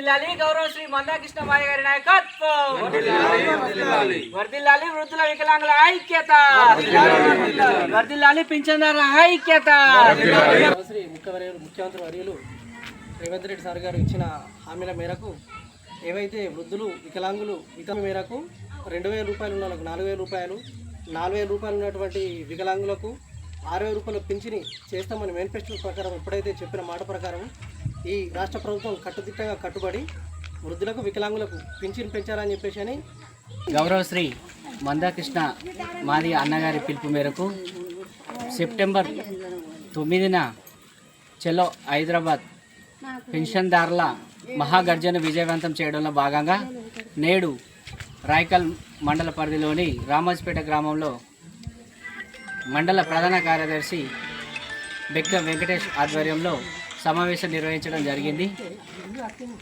వర్దిల్లాలి గౌరవ శ్రీ మందాకృష్ణ మాయ గారి నాయకత్వం. వర్దిల్లాలి వృద్ధుల వికలాంగుల ఐక్యత. వర్దిల్లాలి పింఛన్దారుల ఐక్యత. శ్రీ ముఖ్యవర్యులు ముఖ్యమంత్రి వర్యులు రేవంత్ రెడ్డి సార్ గారు ఇచ్చిన హామీల మేరకు ఏవైతే వృద్ధులు వికలాంగులు ఇతర మేరకు రెండు వేల రూపాయలు ఉన్న వాళ్ళకు నాలుగు వేల రూపాయలు నాలుగు వేల రూపాయలు ఉన్నటువంటి వికలాంగులకు అరవై రూపాయల రూపాయలు పింఛని చేస్తామని మేనిఫెస్టో ప్రకారం ఎప్పుడైతే చెప్పిన మాట ప్రకారం ఈ రాష్ట్ర ప్రభుత్వం కట్టుదిట్టంగా కట్టుబడి వృద్ధులకు వికలాంగులకు పింఛన్ పెంచాలని చెప్పేసి అని గౌరవశ్రీ మందాకృష్ణ మాది అన్నగారి పిలుపు మేరకు సెప్టెంబర్ తొమ్మిదిన చెలో హైదరాబాద్ పెన్షన్దారుల మహాగర్జన విజయవంతం చేయడంలో భాగంగా నేడు రాయకల్ మండల పరిధిలోని రామాజ్పేట గ్రామంలో మండల ప్రధాన కార్యదర్శి బెక్క వెంకటేష్ ఆధ్వర్యంలో సమావేశం నిర్వహించడం జరిగింది.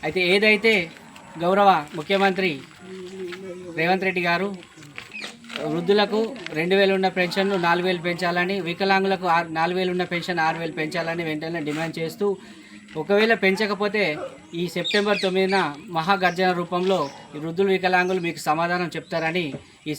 అయితే ఏదైతే గౌరవ ముఖ్యమంత్రి రేవంత్ రెడ్డి గారు వృద్ధులకు రెండు వేలు ఉన్న పెన్షన్ను నాలుగు వేలు పెంచాలని వికలాంగులకు ఆరు నాలుగు వేలు ఉన్న పెన్షన్ ఆరు వేలు పెంచాలని వెంటనే డిమాండ్ చేస్తూ ఒకవేళ పెంచకపోతే ఈ సెప్టెంబర్ తొమ్మిదిన మహాగర్జన రూపంలో వృద్ధులు వికలాంగులు మీకు సమాధానం చెప్తారని ఈ